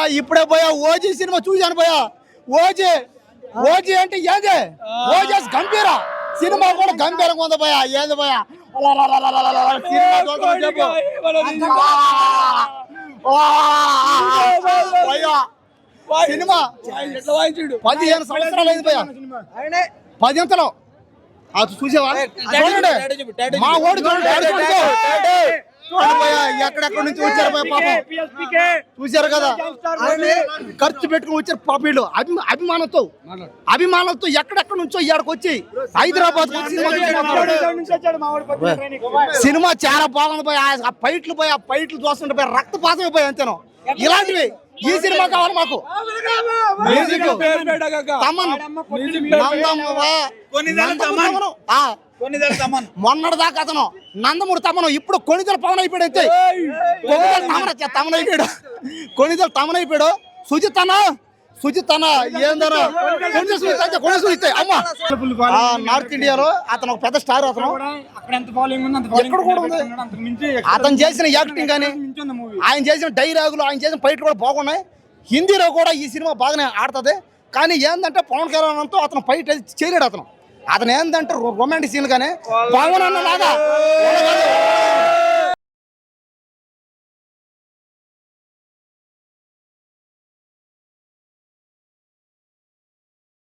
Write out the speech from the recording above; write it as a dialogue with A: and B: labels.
A: భయ్యా ఇప్పుడే భయ్యా ఓజీ సినిమా చూశాను భయ్యా ఓజీ ఓజీ అంటే ఏది? ఓజీ గంభీర. సినిమా కూడా గంభీరంగా ఉంది భయ్యా ఏది అలలలలలలల, సినిమా చూద్దాం చెప్పు. ఆ, భయ్యా సినిమా పదిహేను సంవత్సరాలు అయింది భయ్యా పదింతలో అది చూసేవా? చూడండి. మా ఓడి చూడండి డాడీ చూడండి. ఎక్కడెక్కడ నుంచి వచ్చారు పాపం. చూశారు కదా? ఖర్చు పెట్టుకుని వచ్చారు పాప వీళ్ళు. అభి- అభిమానంతో. అభిమానంతో ఎక్కడెక్కడ నుంచో ఇక్కడికి వచ్చి హైదరాబాద్ సినిమా చాలా బాగుంది పోయి ఆ ఫైట్లు పోయి ఆ ఫైట్లు చూస్తుంటే పోయి రక్తపాతం పోయి అంతేను. ఇలాంటివి ఈ సినిమా కావాలి మాకు. మ్యూజిక్ తమన్. నందమ్మ నందమూరి తమన్. ఆ, మొన్నటి దాకా అతను నందమూరి తమను ఇప్పుడు కొనిదల పవన్ అయిపోయాడు అంతే కొనిదల తమన తమన్ అయిపోయాడు కొనిదల తమన్ అయిపోయాడు సుజిత్ అన్న సుజిత్ అన్న సుజిత్ అయితే సుజిత్ అమ్మ నార్త్ ఇండియాలో అతను ఒక పెద్ద స్టార్ అతను.
B: అక్కడ ఎంత ఫాలోయింగ్ ఉంది అంత following
A: ఎక్కడ కూడా ఉంది. అతను చేసిన యాక్టింగ్ కానీ ఆయన చేసిన డైలాగులు ఆయన చేసిన ఫైట్ కూడా బాగున్నాయి. హిందీలో కూడా ఈ సినిమా బాగానే ఆడుతుంది. కానీ ఏంటంటే పవన్ కళ్యాణ్తో అతను ఫైట్ చేయలేడు అతను. అతను ఏంటంటే రొమాంటిక్ సీన్ కానీ పవన్ అన్న లాగా